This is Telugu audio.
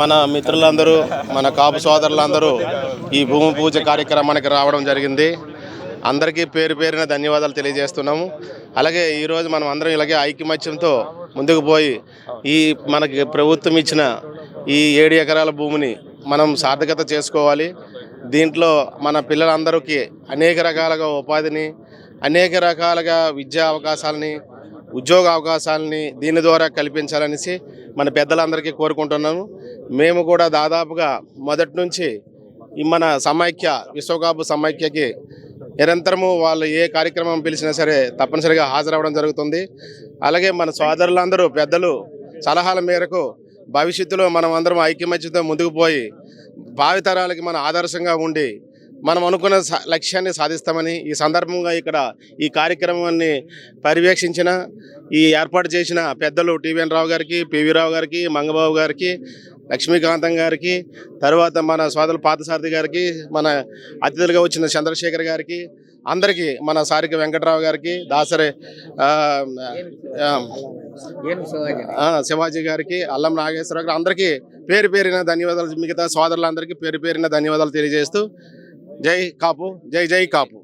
మన మిత్రులందరూ మన కాపు సోదరులందరూ ఈ భూమి పూజ కార్యక్రమానికి రావడం జరిగింది. అందరికీ పేరు పేరున ధన్యవాదాలు తెలియజేస్తున్నాము. అలాగే ఈరోజు మనం అందరం ఇలాగే ఐకమత్యంతో ముందుకు పోయి ఈ మనకి ప్రభుత్వం ఇచ్చిన ఈ ఏడు ఎకరాల భూమిని మనం సార్థకత చేసుకోవాలి. దీంట్లో మన పిల్లలందరికీ అనేక రకాలుగా ఉపాధిని అనేక రకాలుగా విద్యా అవకాశాలని ఉద్యోగ అవకాశాలని దీని ద్వారా కల్పించాలనేసి మన పెద్దలందరికీ కోరుకుంటున్నాను మేము కూడా దాదాపుగా మొదటి నుంచి మన సమైక్య విశ్వకాపు సమైక్యకి నిరంతరము వాళ్ళు ఏ కార్యక్రమం పిలిచినా సరే తప్పనిసరిగా హాజరవ్వడం జరుగుతుంది. అలాగే మన సోదరులందరూ పెద్దలు సలహాల మేరకు భవిష్యత్తులో మనం అందరం ఐక్యమత్యంతో ముందుకు పోయి భావితరాలకి మన ఆదర్శంగా ఉండి మనం అనుకున్న లక్ష్యాన్ని సాధిస్తామని ఈ సందర్భంగా ఇక్కడ ఈ కార్యక్రమాన్ని పర్యవేక్షించిన ఈ ఏర్పాటు చేసిన పెద్దలు టీవీఎన్ రావు గారికి పివి రావు గారికి మంగబాబు గారికి లక్ష్మీకాంతం గారికి తర్వాత మన సోదరులు పాతసారథి గారికి మన అతిథులుగా వచ్చిన చంద్రశేఖర్ గారికి అందరికీ మన సారిక వెంకటరావు గారికి దాసరి శివాజీ? గారికి అల్లం నాగేశ్వరరావు గారు అందరికీ పేరు పేరిన ధన్యవాదాలు. మిగతా సోదరులందరికీ పేరు పేరిన ధన్యవాదాలు తెలియజేస్తూ జై కాపు జై జై కాపు